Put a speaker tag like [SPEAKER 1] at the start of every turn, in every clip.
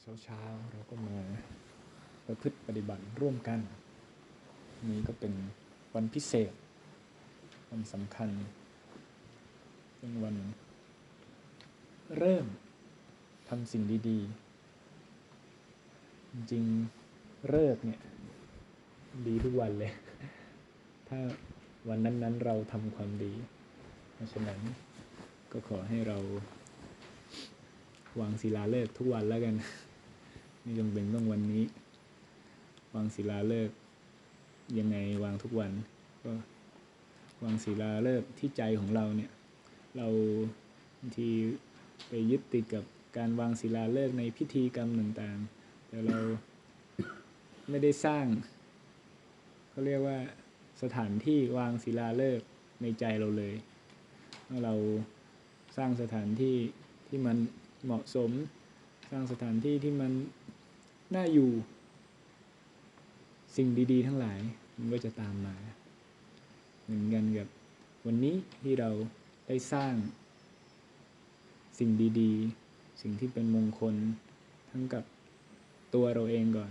[SPEAKER 1] เช้าเช้าๆเราก็มาประพฤติปฏิบัติร่วมกัน นี้ก็เป็นวันพิเศษ วันสำคัญ เป็นวัน เริ่มทำสิ่งดีๆ จริงเลิกเนี่ยดีทุกวันเลย ถ้าวันนั้นๆเราทำความดี เพราะฉะนั้นก็ขอให้เราวางศิลาฤกษ์ทุกวันแล้วกัน ไม่จำเป็นต้องวันนี้ วางศิลาฤกษ์ยังไงวางทุกวัน ก็วางศิลาฤกษ์ที่ใจของเราเนี่ย เราบางทีไปยึดติดกับการวางศิลาฤกษ์ในพิธีกรรมต่างๆ แต่เราไม่ได้สร้างเขาเรียกว่าสถานที่วางศิลาฤกษ์ในใจเราเลยเราสร้างสถานที่ที่มันเหมาะสม สร้างสถานที่ที่มัน น่าอยู่ สิ่งดี ๆ ทั้งหลาย มันก็จะตามมา เหมือนกันกับวันนี้ที่เราได้สร้าง สิ่งดีๆ สิ่งที่เป็นมงคลทั้งกับตัวเราเองก่อน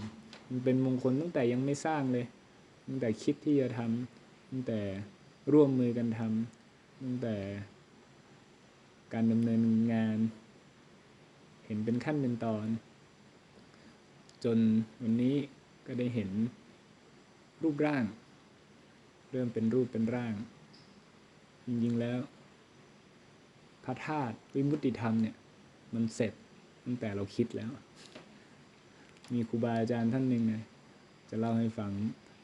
[SPEAKER 1] มันเป็นมงคลตั้งแต่ยังไม่สร้างเลย ตั้งแต่คิดที่จะทำตั้งแต่ร่วมมือกันทำตั้งแต่การดำเนินงาน เห็นเป็นขั้นเป็นตอน จนวันนี้ก็ได้เห็นรูปร่าง เริ่มเป็นรูปเป็นร่าง จริงๆแล้วพระธาตุวิมุตติธรรมเนี่ย มันเสร็จตั้งแต่เราคิดแล้ว มีครูบาอาจารย์ท่านหนึ่งนะจะเล่าให้ฟัง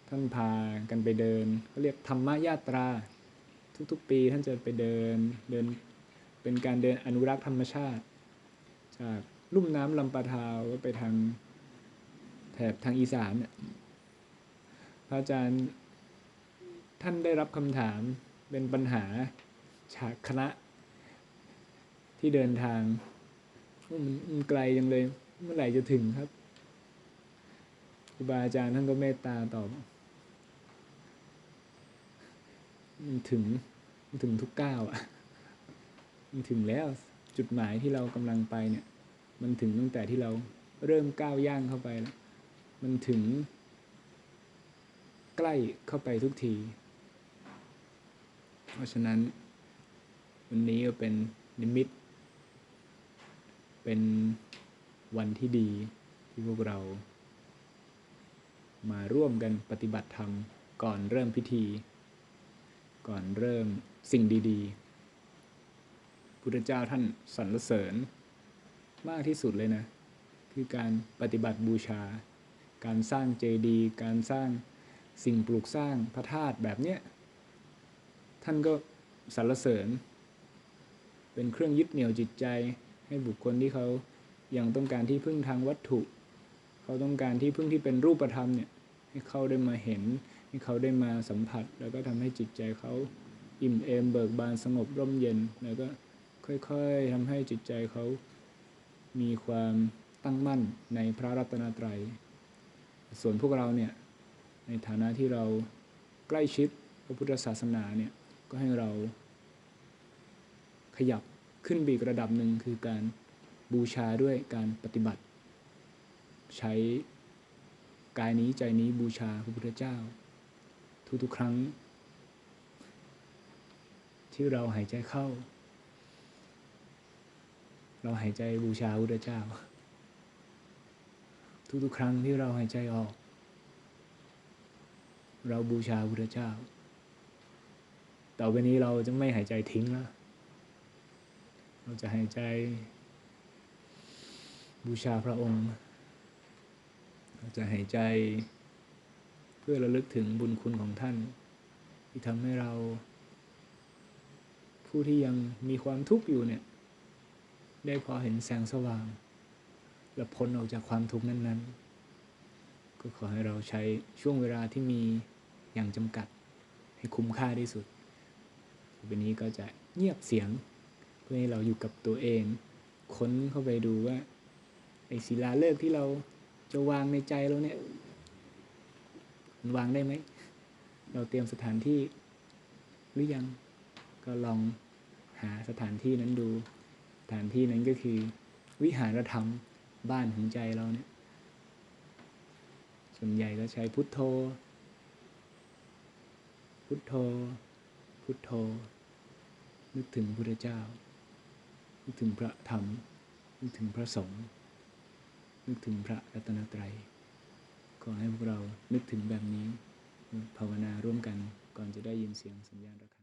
[SPEAKER 1] ท่านพากันไปเดินเขาเรียกธรรมยาตรา ทุกๆปีท่านจะไปเดินเดินเป็นการเดินอนุรักษ์ธรรมชาติ จากลุ่มน้ำลำปะทาวก็ไปทาง แถบทางอีสานเนี่ยพระอาจารย์ท่านได้รับคำถามเป็นปัญหาจากคณะ ที่เดินทางมันไกลจังเลย เมื่อไหร่จะถึงครับครูบาอาจารย์ท่านก็เมตตาตอบมันถึงมันถึงทุกก้าวอะมันถึงแล้วจุดหมายที่เรากำลังไปเนี่ย มันถึงตั้งแต่ที่เราเริ่มก้าวย่างเข้าไปแล้ว มันถึง ใกล้เข้าไปทุกที เพราะฉะนั้น วันนี้ก็เป็นนิมิต เป็นวันที่ดีที่พวกเรา มาร่วมกันปฏิบัติธรรมก่อนเริ่มพิธี ก่อนเริ่มสิ่งดี ๆ พุทธเจ้าท่านสรรเสริญมากที่สุดเลยนะ คือการปฏิบัติบูชา การสร้างเจดีย์การสร้างสิ่งปลูกสร้างพระธาตุแบบเนี้ยท่านก็สรรเสริญ เป็นเครื่องยึดเหนี่ยวจิตใจ ให้บุคคลที่เขายังต้องการที่พึ่งทางวัตถุ เขาต้องการที่พึ่งที่เป็นรูปธรรมเนี่ยให้เขาได้มาเห็น ให้เขาได้มาสัมผัส แล้วก็ทำให้จิตใจเขาอิ่มเอมเบิกบานสงบร่มเย็น แล้วก็ค่อยๆทำให้จิตใจเขามีความตั้งมั่นในพระรัตนตรัย ส่วนพวกเราเนี่ยในฐานะที่เราใกล้ชิดพระพุทธศาสนาเนี่ยก็ให้เราขยับขึ้นไปอีกระดับหนึ่งคือการบูชาด้วยการปฏิบัติ ใช้กายนี้ใจนี้บูชาพระพุทธเจ้า ทุกๆครั้ง ที่เราหายใจเข้า เราหายใจบูชาพระพุทธเจ้า ทุกๆครั้งที่เราหายใจออก เราบูชาพระเจ้า ต่อไปนี้เราจะไม่หายใจทิ้งแล้ว เราจะหายใจ บูชาพระองค์ เราจะหายใจเพื่อระลึกถึงบุญคุณของท่าน ที่ทำให้เรา ผู้ที่ยังมีความทุกข์อยู่เนี่ย ได้พอเห็นแสงสว่าง และพ้นออกจากความทุกข์นั้น ๆ ก็ขอให้เราใช้ช่วงเวลาที่มีอย่างจำกัดให้คุ้มค่าที่สุดวันนี้ก็จะเงียบเสียง เพื่อให้เราอยู่กับตัวเอง ค้นเข้าไปดูว่าไอ้ศิลาฤกษ์ที่เราจะวางในใจเราเนี่ย มันวางได้ไหม เราเตรียมสถานที่หรือยังก็ลองหาสถานที่นั้นดู สถานที่นั้นก็คือวิหารธรรม บ้านของใจเราเนี่ย ส่วนใหญ่ก็ใช้พุทโธ พุทโธ พุทโธ นึกถึงพระเจ้า นึกถึงพระธรรม นึกถึงพระสงฆ์ นึกถึงพระรัตนตรัย ขอให้พวกเรานึกถึงแบบนี้ ภาวนาร่วมกันก่อนจะได้ยินเสียงสัญญาณระฆัง